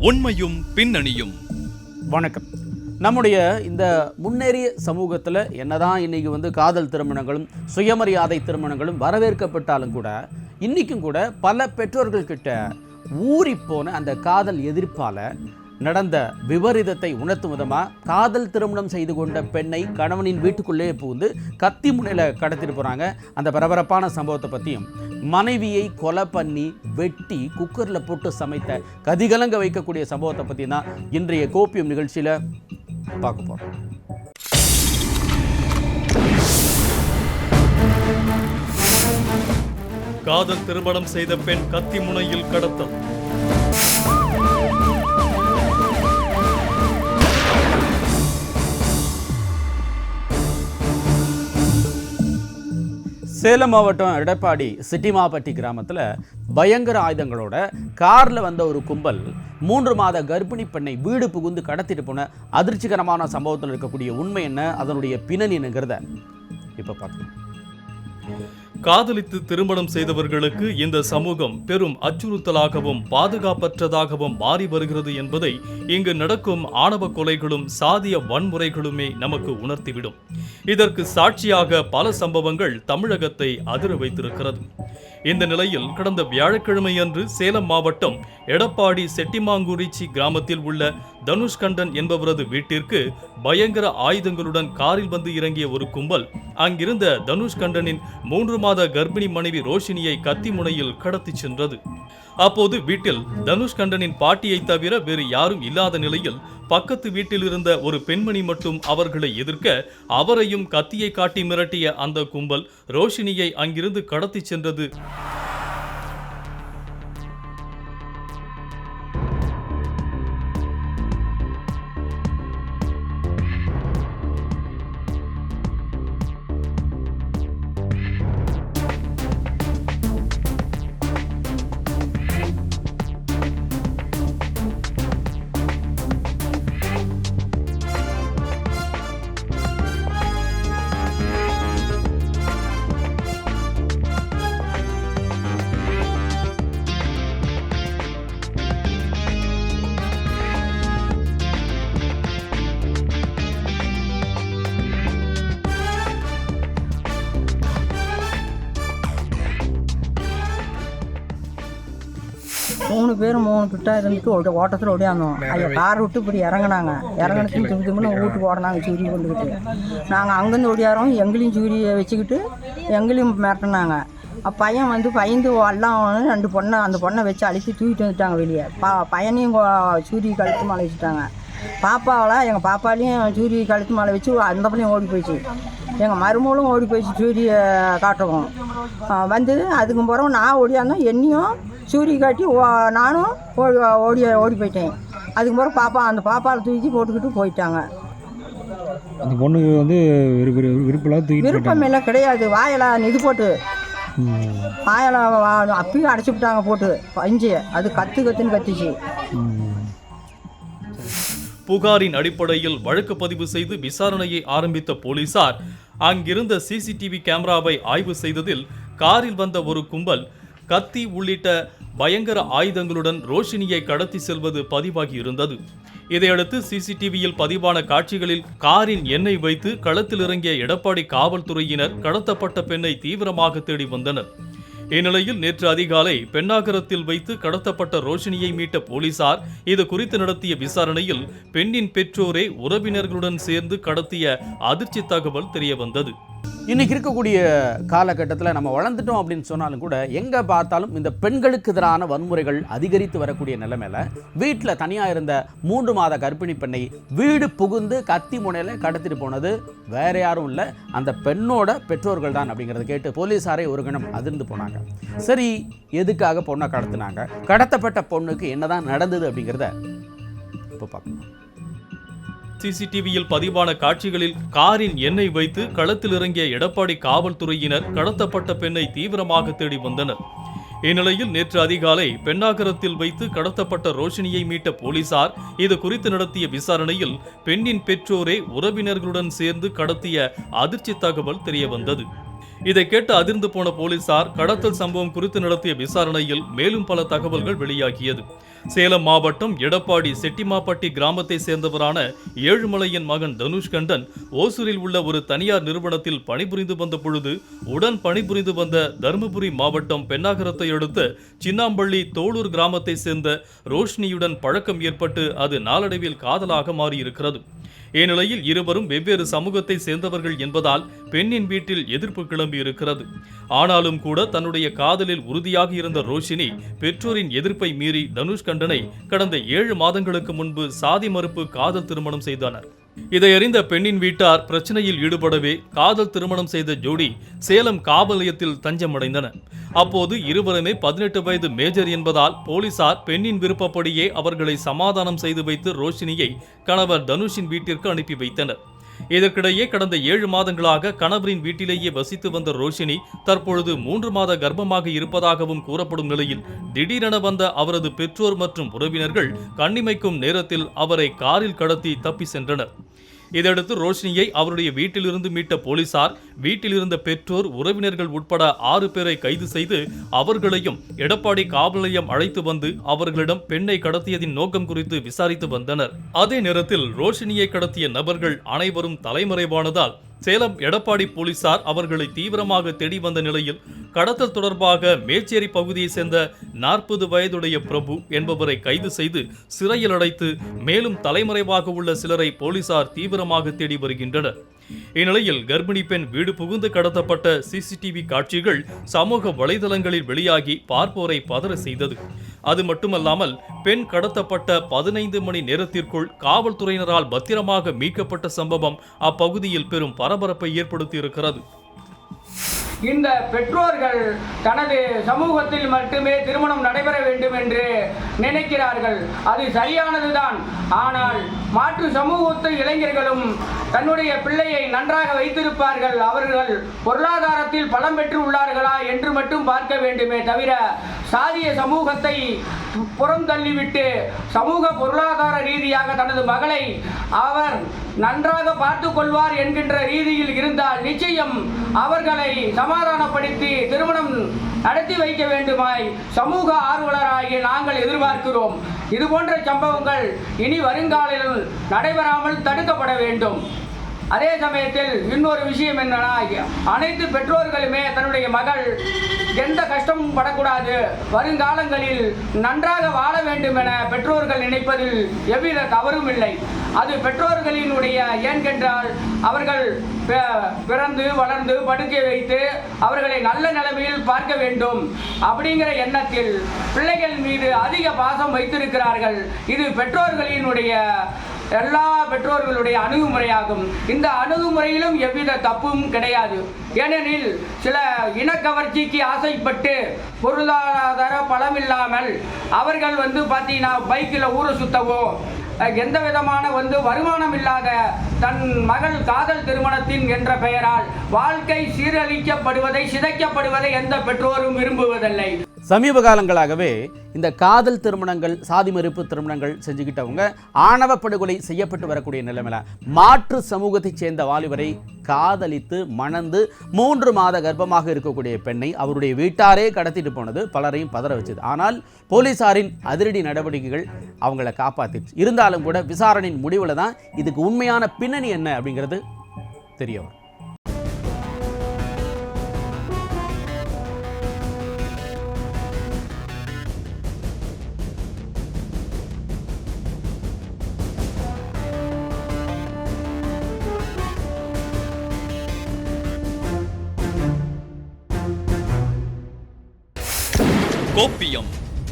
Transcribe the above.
உண்மையும் பின்னணியும். வணக்கம். நம்முடைய இந்த முன்னேறிய சமூகத்தில் என்னதான் இன்றைக்கி வந்து காதல் திருமணங்களும் சுயமரியாதை திருமணங்களும் வரவேற்கப்பட்டாலும் கூட இன்றைக்கும் கூட பல பெற்றோர்கள்கிட்ட ஊறிப்போன அந்த காதல் எதிர்ப்பால் நடந்த விபரீதத்தை உணர்த்தும் விதமாக காதல் திருமணம் செய்து கொண்ட பெண்ணை கணவனின் வீட்டுக்குள்ளே புகுந்து கத்தி முனையில் கடத்திட்டு போகிறாங்க அந்த பரபரப்பான சம்பவத்தை பற்றியும் மனைவியை கொலை பண்ணி வெட்டி குக்கரில் போட்டு சமைத்த கதிகலங்க வைக்கக்கூடிய சம்பவத்தை பற்றி தான் இன்றைய கோப்பியம் நிகழ்ச்சியில் பார்க்க போகிறோம் காதல் திருமணம் செய்த பெண் கத்தி முனையில் கடத்தல். சேலம் மாவட்டம் எடப்பாடி சிட்டிமாப்பட்டி கிராமத்தில் பயங்கர ஆயுதங்களோட காரில் வந்த ஒரு கும்பல் மூன்று மாத கர்ப்பிணி பெண்ணை வீடு புகுந்து கடத்திட்டு போன அதிர்ச்சிகரமான சம்பவத்தில் இருக்கக்கூடிய உண்மை என்ன? அதனுடைய பின்னணி என்னங்கிறத இப்போ பார்க்கலாம். காதலித்து திருமணம் செய்தவர்களுக்கு இந்த சமூகம் பெரும் அச்சுறுத்தலாகவும் பாதுகாப்பற்றதாகவும் மாறி வருகிறது என்பதை இங்கு நடக்கும் ஆணவ கொலைகளும் சாதிய வன்முறைகளுமே நமக்கு உணர்த்திவிடும். இதற்கு சாட்சியாக பல சம்பவங்கள் தமிழகத்தை அதிர வைத்திருக்கிறது. இந்த நிலையில் கடந்த வியாழக்கிழமை அன்று சேலம் மாவட்டம் எடப்பாடி செட்டிமாங்குறிச்சி கிராமத்தில் உள்ள தனுஷ்கண்டன் என்பவரது வீட்டிற்கு பயங்கர ஆயுதங்களுடன் காரில் வந்து இறங்கிய ஒரு கும்பல். அங்கிருந்த தனுஷ்கண்டனின் மூன்று மாத கர்ப்பிணி மனைவி ரோஷினியை கத்தி முனையில் கடத்தி சென்றது. அப்போது வீட்டில் தனுஷ்கண்டனின் பாட்டியை தவிர வேறு யாரும் இல்லாத நிலையில் பக்கத்து வீட்டில் இருந்த ஒரு பெண்மணி மட்டும் அவர்களை எதிர்க்க அவரையும் கத்தியை காட்டி மிரட்டிய அந்த கும்பல் ரோஷினியை அங்கிருந்து கடத்தி சென்றது. பேர் மூணு கிட்ட இருந்துட்டு ஓட்ட ஓட்டத்தில் ஓடியாந்தோம். ஐயா கார் விட்டு இப்படி இறங்குனாங்க. இறங்கினது தும்பு தும்புன்னு வீட்டுக்கு ஓடினாங்க சூரி கொண்டுக்கிட்டு. நாங்கள் அங்கேருந்து ஓடியாரோம் எங்களையும் சூரியை வச்சுக்கிட்டு எங்களையும் மிரட்டினாங்க. அப்ப பையன் வந்து பயந்து எல்லாம் ரெண்டு பொண்ணை அந்த பொண்ணை வச்சு அழித்து தூக்கிட்டு வந்துட்டாங்க வெளியே. பா பையனையும் கொ- சூரி கழுத்து மாலை வச்சுட்டாங்க. பாப்பாவில் எங்கள் பாப்பாலையும் சூரி கழுத்து மாலை வச்சு அந்த பிள்ளையும் ஓடி போயிடுச்சு. எங்கள் மருமகளும் ஓடி போயிடுச்சு சூரியை காட்டவும் வந்து அதுக்கு பிறகு நான் ஓடியாந்தோம் என்னையும் சூரி காட்டி ஓ- நானும் ஓடி ஓடி ஓடி போயிட்டேன். அதுக்கு பிறகு பாப்பா அந்த பாப்பாவை தூக்கி போட்டுக்கிட்டு போயிட்டாங்க. அந்த பொண்ணுக்கு வந்து விருப்ப விருப்பம் தூக்கிட்டு விருப்பம் இல்லை கிடையாது. வாயெல்லாம் இது போட்டு. ம், வாயெல்லாம் வா- அப்பயும் அடைச்சி விட்டாங்க போட்டு பஞ்சு அது கத்து கத்துன்னு கத்திச்சு. புகாரின் அடிப்படையில் வழக்கு பதிவு செய்து விசாரணையை ஆரம்பித்த போலீசார் அங்கிருந்த சிசிடிவி கேமராவை ஆய்வு செய்ததில் காரில் வந்த ஒரு கும்பல் கத்தி உள்ளிட்ட பயங்கர ஆயுதங்களுடன் ரோஷினியை கடத்தி செல்வது பதிவாகி இருந்தது இதையடுத்து சிசிடிவியில் பதிவான காட்சிகளில் காரின் எண்ணெய் வைத்து களத்தில் இறங்கிய எடப்பாடி காவல்துறையினர் கடத்தப்பட்ட பெண்ணை தீவிரமாக தேடி வந்தனர். இந்நிலையில் நேற்று அதிகாலை பெண்ணாகரத்தில் வைத்து கடத்தப்பட்ட ரோஷினியை மீட்ட போலீசார் இது குறித்து நடத்திய விசாரணையில் பெண்ணின் பெற்றோரே உறவினர்களுடன் சேர்ந்து கடத்திய அதிர்ச்சி தகவல் தெரியவந்தது. இன்னைக்கு இருக்கக்கூடிய காலகட்டத்தில் நம்ம வளர்ந்துட்டோம் அப்படின்னு சொன்னாலும் கூட எங்கே பார்த்தாலும் இந்த பெண்களுக்கு எதிரான வன்முறைகள் அதிகரித்து வரக்கூடிய நிலைமையில் வீட்டில் தனியாக இருந்த மூன்று மாத கர்ப்பிணி பெண்ணை வீடு புகுந்து கத்தி முனையில் கடத்திட்டு போனது வேற யாரும் இல்லை அந்த பெண்ணோட பெற்றோர்கள் தான் அப்படிங்கிறத கேட்டு போலீஸாரே ஒரு கணம் அதிர்ந்து போனாங்க. சரி எதுக்காக பொண்ணை கடத்தினாங்க? கடத்தப்பட்ட பொண்ணுக்கு என்னதான் நடந்தது அப்படிங்கிறத இப்போ பார்க்கணும் சிசிடிவியில் பதிவான காட்சிகளில் காரின் எண்ணெய் வைத்து களத்தில் இறங்கிய எடப்பாடி காவல்துறையினர் கடத்தப்பட்ட பெண்ணை தீவிரமாக தேடி வந்தனர். இந்நிலையில் நேற்று அதிகாலை பெண்ணாகரத்தில் வைத்து கடத்தப்பட்ட ரோஷினியை மீட்ட போலீசார் இது குறித்து நடத்திய விசாரணையில் பெண்ணின் பெற்றோரே உறவினர்களுடன் சேர்ந்து கடத்திய அதிர்ச்சி தகவல் தெரியவந்தது. இதை கேட்டு அதிர்ந்து போன போலீசார் கடத்தல் சம்பவம் குறித்து நடத்திய விசாரணையில் மேலும் பல தகவல்கள் வெளியாகியது. சேலம் மாவட்டம் எடப்பாடி செட்டிமாப்பட்டி கிராமத்தை சேர்ந்தவரான ஏழுமலையின் மகன் தனுஷ்கண்டன் ஓசூரில் உள்ள ஒரு தனியார் நிறுவனத்தில் பணிபுரிந்து வந்த பொழுது உடன் பணிபுரிந்து வந்த தருமபுரி மாவட்டம் பெண்ணாகரத்தை அடுத்த சின்னாம்பள்ளி தோளூர் கிராமத்தை சேர்ந்த ரோஷினியுடன் பழக்கம் ஏற்பட்டு அது நாளடைவில் காதலாக மாறியிருக்கிறது. இந்நிலையில் இருவரும் வெவ்வேறு சமூகத்தை சேர்ந்தவர்கள் என்பதால் பெண்ணின் வீட்டில் எதிர்ப்பு கிளம்பி இருக்கிறது. ஆனாலும் கூட தன்னுடைய காதலில் உறுதியாக இருந்த ரோஷினி பெற்றோரின் எதிர்ப்பை மீறி தனுஷ் கண்டனை கடந்த ஏழு மாதங்களுக்கு முன்பு சாதி மறுப்பு காதல் திருமணம் செய்தனர். இதை அறிந்த பெண்ணின் வீட்டார் பிரச்சனையில் ஈடுபடவே காதல் திருமணம் செய்த ஜோடி சேலம் காவல் நிலையத்தில் தஞ்சமடைந்தனர். அப்போது இருவருமே பதினெட்டு வயது மேஜர் என்பதால் போலீசார் பெண்ணின் விருப்பப்படியே அவர்களை சமாதானம் செய்து வைத்து ரோஷினியை கணவர் தனுஷின் வீட்டிற்கு அனுப்பி வைத்தனர். இதற்கிடையே கடந்த ஏழு மாதங்களாக கணவரின் வீட்டிலேயே வசித்து வந்த ரோஷினி தற்பொழுது மூன்று மாத கர்ப்பமாக இருப்பதாகவும் கூறப்படும் நிலையில் திடீரென வந்த அவரது பெற்றோர் மற்றும் உறவினர்கள் கண்ணிமைக்கும் நேரத்தில் அவரை காரில் கடத்தி தப்பி சென்றனர். இதையடுத்து ரோஷினியை அவருடைய வீட்டிலிருந்து மீட்ட போலீசார் வீட்டில் இருந்த பெற்றோர் உறவினர்கள் உட்பட ஆறு பேரை கைது செய்து அவர்களையும் எடப்பாடி காவல் நிலையம் அழைத்து வந்து அவர்களிடம் பெண்ணை கடத்தியதின் நோக்கம் குறித்து விசாரித்து வந்தனர். அதே நேரத்தில் ரோஷினியை கடத்திய நபர்கள் அனைவரும் தலைமறைவானதால் சேலம் எடப்பாடி போலீசார் அவர்களை தீவிரமாக தேடி வந்த நிலையில் கடத்தல் தொடர்பாக மேச்சேரி பகுதியைச் சேர்ந்த நாற்பது வயதுடைய பிரபு என்பவரை கைது செய்து சிறையில் அடைத்து மேலும் தலைமறைவாக உள்ள சிலரை போலீசார் தீவிரமாக தேடி வருகின்றனர். இந்நிலையில் கர்ப்பிணி பெண் வீடு புகுந்து கடத்தப்பட்ட சிசிடிவி காட்சிகள் சமூக வலைதளங்களில் வெளியாகி பார்ப்போரை பதற செய்தது. அது மட்டுமல்லாமல் பெண் கடத்தப்பட்ட பதினைந்து மணி நேரத்திற்குள் காவல்துறையினரால் பத்திரமாக மீட்கப்பட்ட சம்பவம் அப்பகுதியில் பெரும் பரபரப்பை ஏற்படுத்தியிருக்கிறது. இந்த பெற்றோர்கள் தனது சமூகத்தில் மட்டுமே திருமணம் நடைபெற வேண்டும் என்று நினைக்கிறார்கள். அது சரியானதுதான். ஆனால் மாற்று சமூகத்து இளைஞர்களும் தன்னுடைய பிள்ளையை நன்றாக வைத்திருப்பார்கள். அவர்கள் பொருளாதாரத்தில் பலம் பெற்று உள்ளார்களா என்று மட்டும் பார்க்க வேண்டுமே தவிர சாதிய சமூகத்தை புறம் தள்ளிவிட்டு சமூக பொருளாதார ரீதியாக தனது மகளை அவர் நன்றாக பார்த்து கொள்வார் என்கின்ற ரீதியில் இருந்தால் நிச்சயம் அவர்களை சமாதானப்படுத்தி திருமணம் நடத்தி வைக்க வேண்டுமாய் சமூக ஆர்வலராகிய நாங்கள் எதிர்பார்க்கிறோம். இது போன்ற சம்பவங்கள் இனி வருங்காலில் நடைபெறாமல் தடுக்கப்பட வேண்டும். அதே சமயத்தில் இன்னொரு விஷயம் என்னன்னா அனைத்து பெற்றோர்களுமே தன்னுடைய மகள் எந்த கஷ்டமும் படக்கூடாது. வருங்காலங்களில் நன்றாக வாழ வேண்டும் என பெற்றோர்கள் நினைப்பதில் எவ்வித தவறும் இல்லை. அது பெற்றோர்களினுடைய ஏன்கென்றால் அவர்கள் பிறந்து வளர்ந்து படுக்கை வைத்து அவர்களை நல்ல நிலைமையில் பார்க்க வேண்டும் அப்படிங்கிற எண்ணத்தில் பிள்ளைகள் மீது அதிக பாசம் வைத்திருக்கிறார்கள். இது பெற்றோர்களினுடைய எல்லா பெற்றோர்களுடைய அணுகுமுறையாகும். இந்த அணுகுமுறையிலும் எவ்வித தப்பும் கிடையாது. ஏனெனில் சில இனக்கவர்ச்சிக்கு ஆசைப்பட்டு பொருளாதார பலமில்லாமல் அவர்கள் வந்து பார்த்தீங்கன்னா பைக்கில் ஊரை சுத்தவோ எந்த விதமான வந்து வருமானம் இல்லாத தன் மகள் காதல் திருமணத்தின் என்ற பெயரால் வாழ்க்கை சீரழிக்கப்படுவதை சிதைக்கப்படுவதை எந்த பெற்றோரும் விரும்புவதில்லை. சமீப காலங்களாகவே இந்த காதல் திருமணங்கள் சாதி மறுப்பு திருமணங்கள் செஞ்சுக்கிட்டவங்க ஆணவ படுகொலை செய்யப்பட்டு வரக்கூடிய நிலைமையில மாற்று சமூகத்தைச் சேர்ந்த வாலிபரை காதலித்து மணந்து மூன்று மாத கர்ப்பமாக இருக்கக்கூடிய பெண்ணை அவருடைய வீட்டாரே கடத்திட்டு போனது பலரையும் பதற வச்சது. ஆனால் போலீசாரின் அதிரடி நடவடிக்கைகள் அவங்கள காப்பாத்திடுச்சு. இருந்தாலும் கூட விசாரணையின் முடிவில் தான் இதுக்கு உண்மையான பின்னணி என்ன அப்படிங்கிறது தெரிய வரும்.